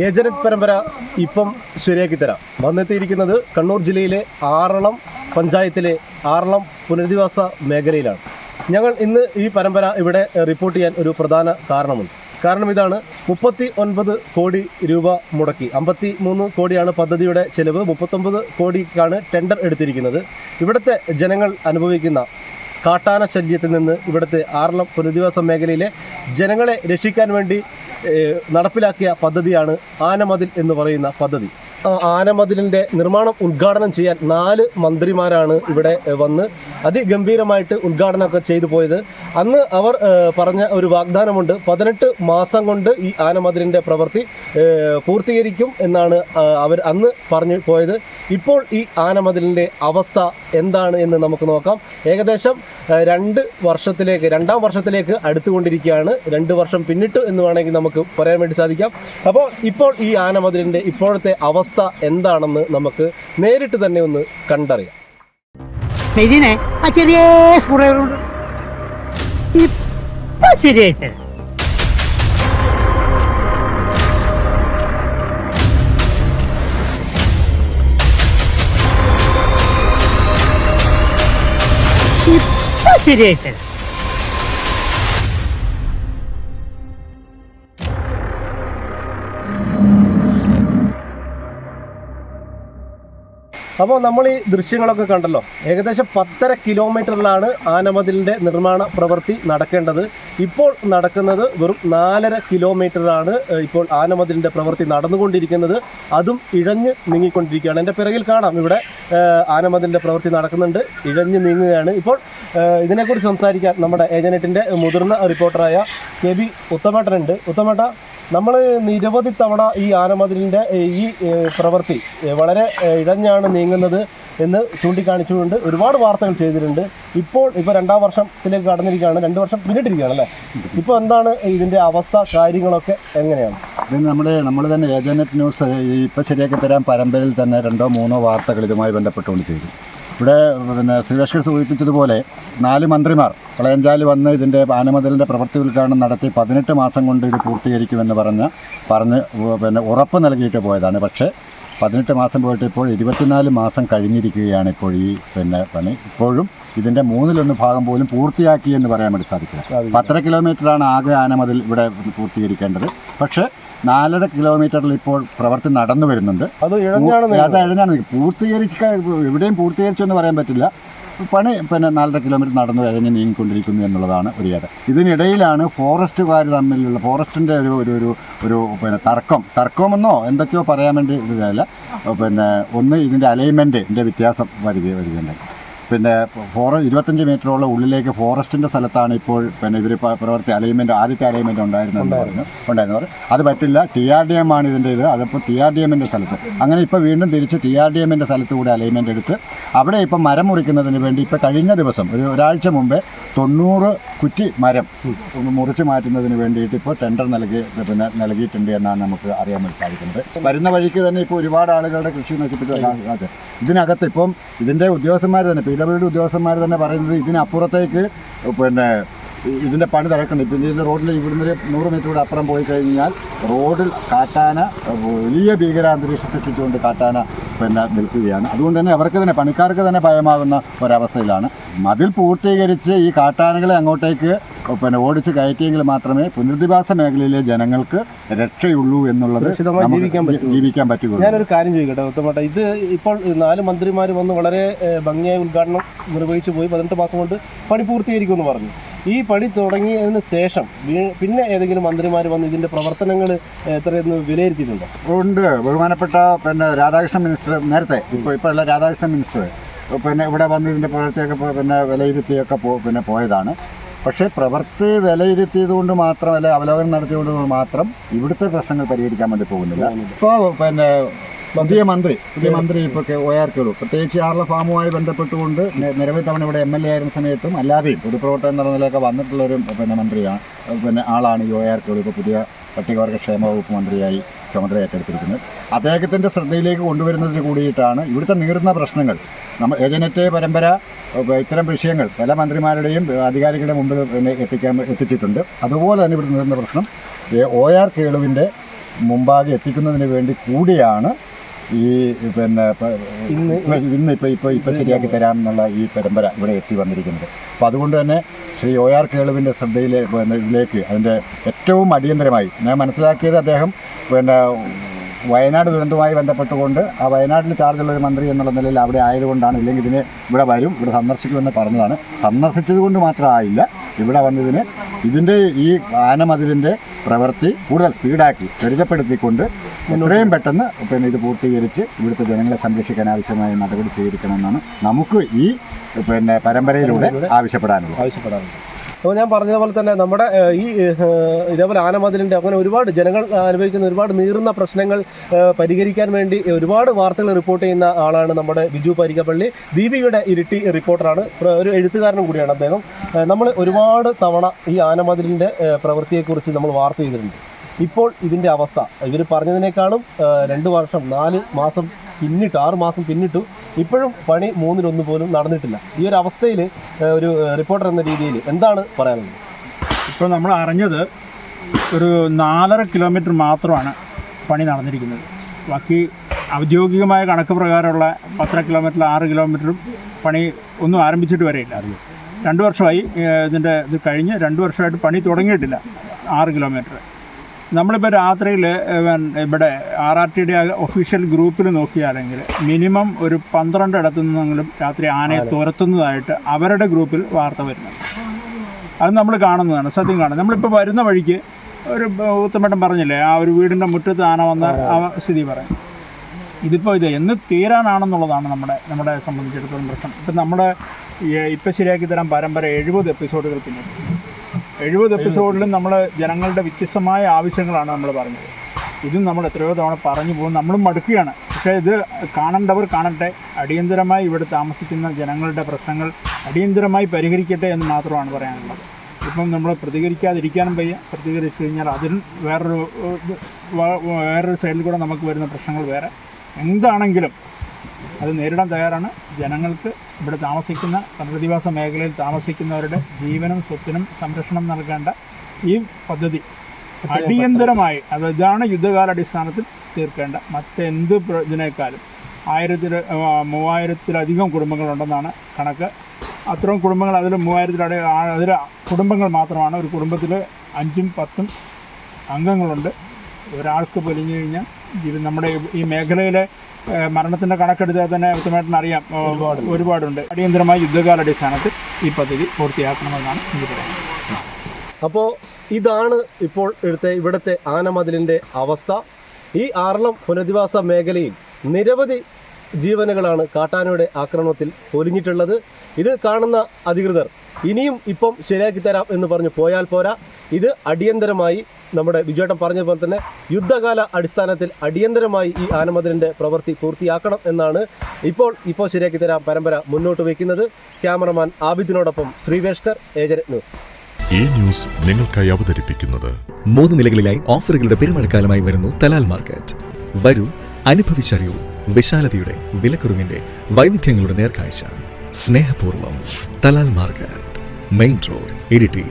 ഏജനറ്റ് പരമ്പര ഇപ്പം ശരിയാക്കി തരാം. വന്നെത്തിയിരിക്കുന്നത് കണ്ണൂർ ജില്ലയിലെ ആറളം പഞ്ചായത്തിലെ ആറളം പുനരധിവാസ മേഖലയിലാണ്. ഞങ്ങൾ ഇന്ന് ഈ പരമ്പര ഇവിടെ റിപ്പോർട്ട് ചെയ്യാൻ ഒരു പ്രധാന കാരണമുണ്ട്. കാരണം ഇതാണ് മുപ്പത്തി ഒൻപത് കോടി രൂപ മുടക്കി. അമ്പത്തി മൂന്ന് കോടിയാണ് പദ്ധതിയുടെ ചെലവ്. മുപ്പത്തൊമ്പത് കോടിക്കാണ് ടെൻഡർ എടുത്തിരിക്കുന്നത്. ഇവിടുത്തെ ജനങ്ങൾ അനുഭവിക്കുന്ന കാട്ടാന ശല്യത്തിൽ നിന്ന് ഇവിടുത്തെ ആറളം പുനരധിവാസ മേഖലയിലെ ജനങ്ങളെ രക്ഷിക്കാൻ വേണ്ടി നടപ്പിലാക്കിയ പദ്ധതിയാണ് ആനമതിൽ എന്ന് പറയുന്ന പദ്ധതി. ആ ആനമതിലിന്റെ നിർമ്മാണം ഉദ്ഘാടനം ചെയ്യാൻ നാല് മന്ത്രിമാരാണ് ഇവിടെ വന്ന് അതിഗംഭീരമായിട്ട് ഉദ്ഘാടനമൊക്കെ ചെയ്തു പോയത്. അന്ന് അവർ പറഞ്ഞ ഒരു വാഗ്ദാനമുണ്ട്. പതിനെട്ട് മാസം കൊണ്ട് ഈ ആനമതിലിന്റെ പ്രവൃത്തി പൂർത്തീകരിക്കും എന്നാണ് അവർ അന്ന് പറഞ്ഞു പോയത്. ഇപ്പോൾ ഈ ആനമതിലിന്റെ അവസ്ഥ എന്താണ് എന്ന് നമുക്ക് നോക്കാം. ഏകദേശം രണ്ട് വർഷത്തിലേക്ക് രണ്ടാം വർഷത്തിലേക്ക് അടുത്തുകൊണ്ടിരിക്കുകയാണ്. രണ്ട് വർഷം പിന്നിട്ടു എന്ന് വേണമെങ്കിൽ നമുക്ക് പറയാൻ വേണ്ടി സാധിക്കാം. അപ്പോൾ ഇപ്പോൾ ഈ ആനമതിലിന്റെ ഇപ്പോഴത്തെ അവസ്ഥ എന്താണെന്ന് നമുക്ക് നേരിട്ട് തന്നെ ഒന്ന് കണ്ടറിയാം. ചെറിയ ശരിയായിട്ട് ഡ്രൈവർ അപ്പോൾ നമ്മൾ ഈ ദൃശ്യങ്ങളൊക്കെ കണ്ടല്ലോ. ഏകദേശം പത്തര കിലോമീറ്ററിലാണ് ആനമതിലിന്റെ നിർമ്മാണ പ്രവൃത്തി നടക്കേണ്ടത്. ഇപ്പോൾ നടക്കുന്നത് വെറും നാലര കിലോമീറ്ററാണ് ഇപ്പോൾ ആനമതിലിന്റെ പ്രവൃത്തി നടന്നുകൊണ്ടിരിക്കുന്നത്. അതും ഇഴഞ്ഞ് നീങ്ങിക്കൊണ്ടിരിക്കുകയാണ്. എന്റെ പിറകിൽ കാണാം ഇവിടെ ആനമതിലിന്റെ പ്രവൃത്തി നടക്കുന്നുണ്ട്. ഇഴഞ്ഞ് നീങ്ങുകയാണ്. ഇപ്പോൾ ഇതിനെക്കുറിച്ച് സംസാരിക്കാൻ നമ്മുടെ ഏജനറ്റിന്റെ മുതിർന്ന റിപ്പോർട്ടറായ കെ ബി ഉത്തമേട്ടനുണ്ട്. ഉത്തമേട്ട നമ്മൾ നിരവധി തവണ ഈ ആനമതിലിന്റെ ഈ പ്രവൃത്തി വളരെ ഇഴഞ്ഞാണ് നീങ്ങുന്നത് എന്ന് ചൂണ്ടിക്കാണിച്ചുകൊണ്ട് ഒരുപാട് വാർത്തകൾ ചെയ്തിട്ടുണ്ട്. ഇപ്പോൾ ഇപ്പോൾ രണ്ടാം വർഷത്തിലേക്ക് കടന്നിരിക്കുകയാണ് രണ്ട് വർഷം പിന്നിട്ടിരിക്കുകയാണ് അല്ലേ? ഇപ്പോൾ എന്താണ് ഇതിന്റെ അവസ്ഥ കാര്യങ്ങളൊക്കെ എങ്ങനെയാണ്? ഇത് നമ്മൾ നമ്മൾ തന്നെ ഏജനറ്റ് ന്യൂസ് ഇപ്പോൾ ഇപ്പം ശരിയാക്കി തരാൻ പരമ്പരയിൽ തന്നെ രണ്ടോ മൂന്നോ വാർത്തകൾ ഇതുമായി ബന്ധപ്പെട്ടുകൊണ്ട് ചെയ്തു. ഇവിടെ പിന്നെ ശ്രീലക്ഷ്മി സൂചിപ്പിച്ചതുപോലെ നാല് മന്ത്രിമാർ പ്രളയഞ്ചാലി വന്ന് ഇതിന്റെ ആനമതിലിന്റെ പ്രവൃത്തി ഉദ്ഘാടനം നടത്തി പതിനെട്ട് മാസം കൊണ്ട് ഇത് പൂർത്തീകരിക്കുമെന്ന് പറഞ്ഞ് പറഞ്ഞ് പിന്നെ ഉറപ്പ് നൽകിയിട്ട് പോയതാണ്. പക്ഷേ പതിനെട്ട് മാസം പോയിട്ട് ഇപ്പോൾ ഇരുപത്തിനാല് മാസം കഴിഞ്ഞിരിക്കുകയാണ് ഇപ്പോൾ ഈ പിന്നെ പണി. ഇപ്പോഴും ഇതിന്റെ മൂന്നിലൊന്ന് ഭാഗം പോലും പൂർത്തിയാക്കി എന്ന് പറയാൻ വേണ്ടി സാധിക്കില്ല. പത്തര കിലോമീറ്ററാണ് ആകെ ആനമതിൽ ഇവിടെ പൂർത്തീകരിക്കേണ്ടത്. പക്ഷേ നാലര കിലോമീറ്ററിൽ ഇപ്പോൾ പ്രവൃത്തി നടന്നു വരുന്നുണ്ട്. അത് അത്. എഴുതാണ് പൂർത്തീകരിക്കാൻ എവിടെയും പൂർത്തീകരിച്ചു എന്ന് പറയാൻ പറ്റില്ല. പണി പിന്നെ നാലര കിലോമീറ്റർ നടന്നു കഴിഞ്ഞ് നീങ്ങിക്കൊണ്ടിരിക്കുന്നു എന്നുള്ളതാണ് ഒരു കാര്യം ഇതിനിടയിലാണ് ഫോറസ്റ്റുകാർ തമ്മിലുള്ള ഫോറസ്റ്റിന്റെ ഒരു ഒരു ഒരു ഒരു പിന്നെ തർക്കം. തർക്കമെന്നോ എന്തൊക്കെയോ പറയാൻ വേണ്ടി ഇതല്ല പിന്നെ ഒന്ന് ഇതിന്റെ അലൈൻമെന്റിന്റെ വ്യത്യാസം വരിക വരികയുണ്ടായി. പിന്നെ ഫോറ ഇരുപത്തഞ്ച് മീറ്ററോളം ഉള്ളിലേക്ക് ഫോറസ്റ്റിന്റെ സ്ഥലത്താണ് ഇപ്പോൾ പിന്നെ ഇവർ പ്രവർത്തി അലൈൻമെന്റ് ആദ്യത്തെ അലൈൻമെന്റ് ഉണ്ടായിരുന്നെന്ന് പറഞ്ഞു. ഉണ്ടായിരുന്നു. അത് പറ്റില്ല. ടി ആർ ഡി എം ആണ് ഇതിന്റെ ഇത്. അതിപ്പോൾ ടി ആർ ഡി എമ്മിന്റെ സ്ഥലത്ത്. അങ്ങനെ ഇപ്പോൾ വീണ്ടും തിരിച്ച് ടി ആർ ഡി എമ്മിന്റെ സ്ഥലത്ത് കൂടെ അലൈൻമെന്റ് എടുത്ത് അവിടെ ഇപ്പം മരം മുറിക്കുന്നതിന് വേണ്ടി ഇപ്പോൾ കഴിഞ്ഞ ദിവസം ഒരു ഒരാഴ്ച മുമ്പേ തൊണ്ണൂറ് കുറ്റി മരം. ഒന്ന് മുറിച്ചു മാറ്റുന്നതിന് വേണ്ടിയിട്ട് ഇപ്പോൾ ടെൻഡർ നൽകി പിന്നെ നൽകിയിട്ടുണ്ട് എന്നാണ് നമുക്ക് അറിയാൻ വേണ്ടി സാധിക്കുന്നത്. വരുന്ന വഴിക്ക് തന്നെ ഇപ്പോൾ ഒരുപാട് ആളുകളുടെ കൃഷി നശിപ്പിച്ച ഇതിനകത്ത് ഇപ്പം ഇതിന്റെ ഉദ്യോഗസ്ഥന്മാർ തന്നെ പി ഡബ്ല്യു ഡി ഉദ്യോഗസ്ഥന്മാർ തന്നെ പറയുന്നത് ഇതിനപ്പുറത്തേക്ക് പിന്നെ ഇതിന്റെ പണി നടക്കുന്നുണ്ട് ഇപ്പം ഇതിന്റെ റോഡിൽ ഇവിടുന്ന് നൂറ് മീറ്റർ കൂടെ അപ്പുറം പോയി കഴിഞ്ഞാൽ റോഡിൽ കാട്ടാന വലിയ ഭീകരാന്തരീക്ഷം സൃഷ്ടിച്ചുകൊണ്ട് കാട്ടാന പിന്നെ നിൽക്കുകയാണ്. അതുകൊണ്ട് തന്നെ അവർക്ക് തന്നെ പണിക്കാർക്ക് തന്നെ ഭയമാകുന്ന ഒരവസ്ഥയിലാണ്. മതിൽ പൂർത്തീകരിച്ച് ഈ കാട്ടാനകളെ അങ്ങോട്ടേക്ക് പിന്നെ ഓടിച്ച് കയറ്റിയെങ്കിൽ മാത്രമേ പുനരധിവാസ മേഖലയിലെ ജനങ്ങൾക്ക് രക്ഷയുള്ളൂ എന്നുള്ളത് ജീവിക്കാൻ പറ്റുള്ളൂ. ഞാനൊരു കാര്യം ചോദിക്കട്ടെ ഉത്തമേട്ട ഇത് ഇപ്പോൾ നാല് മന്ത്രിമാർ വന്ന് വളരെ ഭംഗിയായി ഉദ്ഘാടനം നിർവഹിച്ചു പോയി. പതിനെട്ട് മാസം കൊണ്ട് പണി പൂർത്തീകരിക്കുമെന്ന് പറഞ്ഞു. ഈ പണി തുടങ്ങിയതിന് ശേഷം പിന്നെ ഏതെങ്കിലും മന്ത്രിമാർ വന്ന് ഇതിന്റെ പ്രവർത്തനങ്ങൾ എത്രയെന്ന് വിലയിരുത്തിയിട്ടുണ്ടോ? ഉണ്ട്. ബഹുമാനപ്പെട്ട പിന്നെ രാധാകൃഷ്ണൻ മിനിസ്റ്റർ നേരത്തെ ഇപ്പോൾ ഇപ്പോഴുള്ള രാധാകൃഷ്ണൻ മിനിസ്റ്റർ പിന്നെ ഇവിടെ വന്ന് ഇതിന്റെ പ്രവൃത്തിയൊക്കെ പിന്നെ വിലയിരുത്തിയൊക്കെ പോ പിന്നെ പോയതാണ്. പക്ഷേ പ്രവൃത്തി വിലയിരുത്തിയത് കൊണ്ട് മാത്രം അല്ലെ അവലോകനം നടത്തിയത് കൊണ്ട് മാത്രം ഇവിടുത്തെ പ്രശ്നങ്ങൾ പരിഹരിക്കാൻ വേണ്ടി പോകുന്നില്ല. ഇപ്പോൾ പിന്നെ പുതിയ മന്ത്രി പുതിയ മന്ത്രി ഇപ്പോൾ ഒ ആർ കേളു പ്രത്യേകിച്ച് ആറിലെ ഫാമുമായി ബന്ധപ്പെട്ടുകൊണ്ട് നിരവധി തവണ ഇവിടെ എം എൽ എ ആയിരുന്ന സമയത്തും അല്ലാതെയും പൊതുപ്രവർത്തനം എന്ന വന്നിട്ടുള്ള വന്നിട്ടുള്ളൊരു പിന്നെ മന്ത്രിയാണ് പിന്നെ ആളാണ് ഈ ഒ ആർ ഇപ്പോൾ പുതിയ പട്ടികവർഗ ക്ഷേമ വകുപ്പ് മന്ത്രിയായി ചുമതല ഏറ്റെടുത്തിരിക്കുന്നത് അദ്ദേഹത്തിന്റെ ശ്രദ്ധയിലേക്ക് കൊണ്ടുവരുന്നതിന് കൂടിയിട്ടാണ് ഇവിടുത്തെ നീറുന്ന പ്രശ്നങ്ങൾ. നമ്മൾ ഏജനറ്റ് പരമ്പര ഇത്തരം വിഷയങ്ങൾ പല മന്ത്രിമാരുടെയും അധികാരികളുടെ മുമ്പിൽ എത്തിക്കാൻ എത്തിച്ചിട്ടുണ്ട്. അതുപോലെ തന്നെ ഇവിടെ നീറുന്ന പ്രശ്നം ഒ ആർ കേളുവിന്റെ മുമ്പാകെ എത്തിക്കുന്നതിന് വേണ്ടി കൂടിയാണ് ഈ പിന്നെ ഇന്ന് ഇന്ന് ഇപ്പോൾ ഇപ്പോൾ ഇപ്പോൾ ശരിയാക്കി തരാം എന്നുള്ള ഈ പരമ്പര ഇവിടെ എത്തി വന്നിരിക്കുന്നത്. അപ്പോൾ അതുകൊണ്ട് തന്നെ ശ്രീ ഒ ആർ കേളുവിന്റെ ശ്രദ്ധയിലെ പിന്നെ ഇതിലേക്ക് അതിന്റെ ഏറ്റവും അടിയന്തരമായി ഞാൻ മനസ്സിലാക്കിയത് അദ്ദേഹം പിന്നെ വയനാട് ദുരന്തവുമായി ബന്ധപ്പെട്ടുകൊണ്ട് ആ വയനാട്ടിൽ ചാർജുള്ള ഒരു മന്ത്രി എന്നുള്ള നിലയിൽ അവിടെ ആയതുകൊണ്ടാണ് ഇല്ലെങ്കിൽ ഇതിനെ ഇവിടെ വരും ഇവിടെ സന്ദർശിക്കുമെന്ന് പറഞ്ഞതാണ്. സന്ദർശിച്ചത് കൊണ്ട് മാത്രമായില്ല ഇവിടെ വന്നതിന് ഇതിന്റെ ഈ ആനമതിലിന്റെ പ്രവൃത്തി കൂടുതൽ സ്പീഡാക്കി ത്വരിതപ്പെടുത്തിക്കൊണ്ട് എത്രയും പെട്ടെന്ന് പിന്നെ ഇത് പൂർത്തീകരിച്ച് ഇവിടുത്തെ ജനങ്ങളെ സംരക്ഷിക്കാൻ ആവശ്യമായ നടപടി സ്വീകരിക്കണമെന്നാണ് നമുക്ക് ഈ പിന്നെ പരമ്പരയിലൂടെ ആവശ്യപ്പെടാനുള്ളത്. ആവശ്യപ്പെടാനുള്ളത്. അപ്പോൾ ഞാൻ പറഞ്ഞതുപോലെ തന്നെ നമ്മുടെ ഈ ഇതേപോലെ ആനമതിലിന്റെ അങ്ങനെ ഒരുപാട് ജനങ്ങൾ അനുഭവിക്കുന്ന ഒരുപാട് നീറുന്ന പ്രശ്നങ്ങൾ പരിഹരിക്കാൻ വേണ്ടി ഒരുപാട് വാർത്തകൾ റിപ്പോർട്ട് ചെയ്യുന്ന ആളാണ് നമ്മുടെ ബിജു പരിക്കപ്പള്ളി. ബിയുടെ ഇരിട്ടി റിപ്പോർട്ടറാണ്. ഒരു എഴുത്തുകാരനും കൂടിയാണ് അദ്ദേഹം. നമ്മൾ ഒരുപാട് തവണ ഈ ആനമതിലിന്റെ പ്രവൃത്തിയെക്കുറിച്ച് നമ്മൾ വാർത്ത ചെയ്തിട്ടുണ്ട്. ഇപ്പോൾ ഇതിന്റെ അവസ്ഥ. ഇവർ പറഞ്ഞതിനേക്കാളും രണ്ട് വർഷം നാല് മാസം പിന്നിട്ട് ആറ് മാസം പിന്നിട്ടു. ഇപ്പോഴും പണി മൂന്നിലൊന്ന് പോലും നടന്നിട്ടില്ല. ഈ ഒരു അവസ്ഥയിൽ ഒരു റിപ്പോർട്ടർ എന്ന രീതിയിൽ എന്താണ് പറയാനുള്ളത്? ഇപ്പോൾ നമ്മൾ അറിഞ്ഞത് ഒരു നാലര കിലോമീറ്റർ മാത്രമാണ് പണി നടന്നിരിക്കുന്നത്. ബാക്കി ഔദ്യോഗികമായ കണക്ക് പ്രകാരമുള്ള പത്തര കിലോമീറ്ററിൽ ആറ് കിലോമീറ്ററും പണി ഒന്നും ആരംഭിച്ചിട്ട് വരെയില്ല. രണ്ട് വർഷമായി ഇതിന്റെ ഇത് കഴിഞ്ഞ് രണ്ട് വർഷമായിട്ട് പണി തുടങ്ങിയിട്ടില്ല ആറ് കിലോമീറ്റർ. നമ്മളിപ്പോൾ രാത്രിയിൽ ഇവിടെ ആർ ആർ ടിയുടെ ഒഫീഷ്യൽ ഗ്രൂപ്പിൽ നോക്കിയാണെങ്കിൽ മിനിമം ഒരു പന്ത്രണ്ട് ഇടത്തു നിന്നെങ്കിലും രാത്രി ആനയെ തുരത്തുന്നതായിട്ട് അവരുടെ ഗ്രൂപ്പിൽ വാർത്ത വരുന്നുണ്ട്. അത് നമ്മൾ കാണുന്നതാണ് സത്യം കാണുന്നത്. നമ്മളിപ്പോൾ വരുന്ന വഴിക്ക് ഒരു ഉത്തമേട്ടൻ പറഞ്ഞില്ലേ ആ ഒരു വീടിന്റെ മുറ്റത്ത് ആന വന്ന ആ സ്ഥിതി പറയും. ഇതിപ്പോൾ ഇത് എന്ന് തീരാനാണെന്നുള്ളതാണ് നമ്മുടെ നമ്മുടെ സംബന്ധിച്ചിടത്തോളം പ്രശ്നം. ഇപ്പം നമ്മുടെ ഇപ്പം ശരിയാക്കി തരാൻ പരമ്പര എഴുപത് എപ്പിസോഡുകൾ പിന്നിട്ട് എഴുപത് എപ്പിസോഡിലും നമ്മൾ ജനങ്ങളുടെ വ്യത്യസ്തമായ ആവശ്യങ്ങളാണ് നമ്മൾ പറഞ്ഞത്. ഇതും നമ്മൾ എത്രയോ തവണ പറഞ്ഞു പോകും. നമ്മളും മടുക്കുകയാണ്. പക്ഷേ ഇത് കാണേണ്ടവർ കാണട്ടെ. അടിയന്തരമായി ഇവിടെ താമസിക്കുന്ന ജനങ്ങളുടെ പ്രശ്നങ്ങൾ അടിയന്തരമായി പരിഹരിക്കട്ടെ എന്ന് മാത്രമാണ് പറയാനുള്ളത്. ഇപ്പം നമ്മൾ പ്രതികരിക്കാതിരിക്കാനും വയ്യ. പ്രതികരിച്ചു കഴിഞ്ഞാൽ അതിൽ വേറൊരു വേറൊരു സൈഡിൽ കൂടെ നമുക്ക് വരുന്ന പ്രശ്നങ്ങൾ വേറെ. എന്താണെങ്കിലും അത് നേരിടാൻ തയ്യാറാണ്. ജനങ്ങൾക്ക് ഇവിടെ താമസിക്കുന്ന പുനരധിവാസ മേഖലയിൽ താമസിക്കുന്നവരുടെ ജീവനും സ്വത്തിനും സംരക്ഷണം നൽകേണ്ട ഈ പദ്ധതി അടിയന്തരമായി അത് ഇതാണ് യുദ്ധകാലാടിസ്ഥാനത്തിൽ തീർക്കേണ്ട മറ്റെന്ത് ഇതിനേക്കാളും. ആയിരത്തിൽ മൂവായിരത്തിലധികം കുടുംബങ്ങളുണ്ടെന്നാണ് കണക്ക്. അത്രയും കുടുംബങ്ങൾ അതിൽ മൂവായിരത്തിലടി അതിൽ കുടുംബങ്ങൾ മാത്രമാണ്. ഒരു കുടുംബത്തിൽ അഞ്ചും പത്തും അംഗങ്ങളുണ്ട്. ഒരാൾക്ക് പൊലിഞ്ഞു കഴിഞ്ഞാൽ നമ്മുടെ ഈ മേഖലയിലെ മരണത്തിന്റെ കണക്കെടുത്താൽ തന്നെ ഉത്തമമായിട്ടിന് അറിയാം. ഒരുപാട് ഒരുപാടുണ്ട്. അടിയന്തരമായി യുദ്ധകാലടിസ്ഥാനത്തിൽ ഈ പദ്ധതി പൂർത്തിയാക്കണമെന്നാണ് എനിക്ക് പറയുന്നത് അപ്പോൾ ഇതാണ് ഇപ്പോൾ ഇവിടുത്തെ ഇവിടുത്തെ ആനമതിലിന്റെ അവസ്ഥ. ഈ ആറളം പുനരധിവാസ മേഖലയിൽ നിരവധി ജീവനുകളാണ് കാട്ടാനയുടെ ആക്രമണത്തിൽ പൊലിഞ്ഞിട്ടുള്ളത് ഇത് കാണുന്ന അധികൃതർ ഇനിയും ഇപ്പം ശരിയാക്കി തരാം എന്ന് പറഞ്ഞു പോയാൽ പോരാ. ഇത് അടിയന്തരമായി നമ്മുടെ ബിജുവേട്ടൻ പറഞ്ഞ പോലെ തന്നെ യുദ്ധകാല അടിസ്ഥാനത്തിൽ അടിയന്തരമായി ഈ ആനമതിലിന്റെ പ്രവൃത്തി പൂർത്തിയാക്കണം എന്നാണ് ഇപ്പോൾ ഇപ്പോൾ ശരിയാക്കി തരാം പരമ്പര മുന്നോട്ട് വയ്ക്കുന്നത് ക്യാമറമാൻ ആബിദിനോടൊപ്പം ശ്രീവേഷ്കർ ഏജന്റ് ന്യൂസ്. ഈ ന്യൂസ് നിങ്ങൾക്കായി അവതരിപ്പിക്കുന്നത് മൂന്ന് നിലകളിലായി ഓഫറുകളുടെ പെരുമഴക്കാലമായി വരുന്നു തലാൽ മാർക്കറ്റ്. വരൂ അനുഭവിച്ചറിയൂ വിശാലതയുടെ വിലക്കുറിവിന്റെ വൈവിധ്യങ്ങളുടെ നേർക്കാഴ്ച. സ്നേഹപൂർവം Thalal market. Main road Iritty.